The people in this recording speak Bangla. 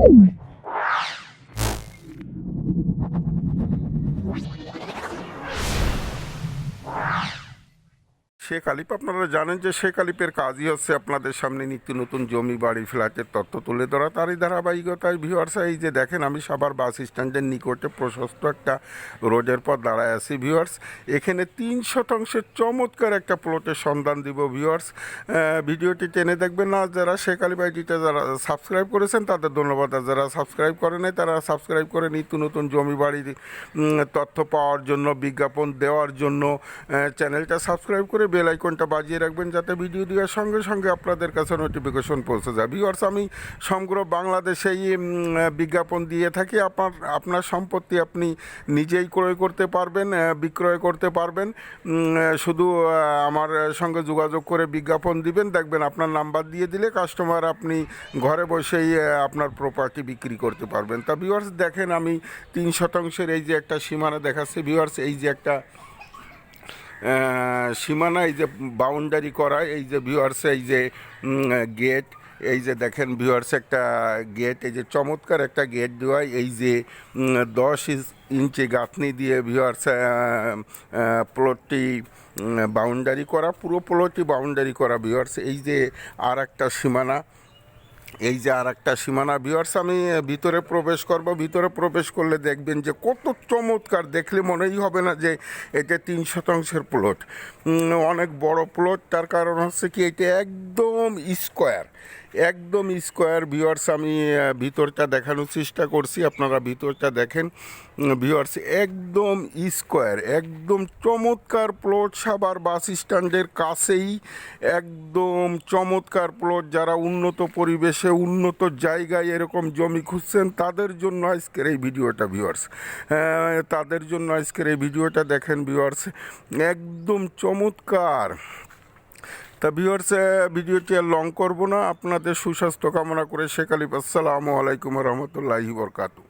Ooh. শেখ আলিপ আপনারা জানেন যে শেখ আলিপের কাজই হচ্ছে আপনাদের সামনে নিত্য নতুন জমি, বাড়ি, ফ্ল্যাটের তথ্য তুলে ধরা। তারই ধারাবাহিকতায় ভিউয়ার্স এই যে দেখেন, আমি সাবার বাস স্ট্যান্ডের নিকটে প্রশস্ত একটা রোডের পর দাঁড়ায় আছি ভিউয়ার্স এখানে তিন শতাংশের চমৎকার একটা প্লটের সন্ধান দিব ভিউয়ার্স ভিডিওটি টেনে দেখবেন না, যারা শেখ আলিপ আইডিটা যারা সাবস্ক্রাইব করেছেন, তাদের ধন্যবাদ। আর যারা সাবস্ক্রাইব করে তারা সাবস্ক্রাইব করে নিত্য নতুন জমি বাড়ির তথ্য পাওয়ার জন্য, বিজ্ঞাপন দেওয়ার জন্য চ্যানেলটা সাবস্ক্রাইব করে বেল আইকনটা বাজিয়ে রাখবেন যাতে ভিডিও দেওয়ার সঙ্গে সঙ্গে আপনাদের কাছে নোটিফিকেশন পৌঁছে যায়। ভিউয়ার্স আমি সমগ্র বাংলাদেশেই বিজ্ঞাপন দিয়ে থাকি। আপনার আপনার সম্পত্তি আপনি নিজেই ক্রয় করতে পারবেন বিক্রয় করতে পারবেন। শুধু আমার সঙ্গে যোগাযোগ করে বিজ্ঞাপন দিবেন। দেখবেন আপনার নাম্বার দিয়ে দিলে কাস্টমার আপনি ঘরে বসেই আপনার প্রপার্টি বিক্রি করতে পারবেন। তা ভিউয়ার্স দেখেন আমি তিন শতাংশের এই যে একটা সীমানা দেখাচ্ছি। ভিউয়ার্স এই যে একটা সীমানা, এই যে বাউন্ডারি করা, এই যে ভিউয়ার্স এই যে গেট এই যে দেখেন ভিউয়ার্স একটা গেট এই যে চমৎকার একটা গেট দেওয়া, এই যে দশ ইঞ্চ- গাঁথনি দিয়ে ভিউয়ার্স প্লটটি বাউন্ডারি করা, পুরো প্লটটি বাউন্ডারি করা ভিউয়ার্স এই যে আর একটা সীমানা এই যে আর একটা সীমানা বিহার্স আমি ভিতরে প্রবেশ করব। ভিতরে প্রবেশ করলে দেখবেন যে কত চমৎকার, দেখলে মনেই হবে না যে এটা তিন শতাংশের প্লট অনেক বড় প্লট তার কারণ হচ্ছে কি, এটা একদম স্কোয়ার, একদম স্কোয়ার। ভিউয়ার্স, আমি ভিতরটা দেখানোর চেষ্টা করছি। আপনারা ভিতরটা দেখেন। ভিউয়ার্স, একদম স্কোয়ার, একদম চমৎকার প্লট সাবার বাস স্ট্যান্ডের কাছেই একদম চমৎকার প্লট যারা উন্নত পরিবেশে, উন্নত জায়গায় এরকম জমি খুঁজছেন, তাদের জন্য আজকের এই ভিডিওটা, ভিউয়ার্স। তাদের জন্য আজকের এই ভিডিওটা দেখেন, ভিউয়ার্স। একদম চমৎকার। তা ভিউয়ার্স ভিডিওটি আর লং করব না। আপনাদের সুস্বাস্থ্য কামনা করে শেখ আলিফ, আসসালামু আলাইকুম রহমতুল্লাহি বরকাতু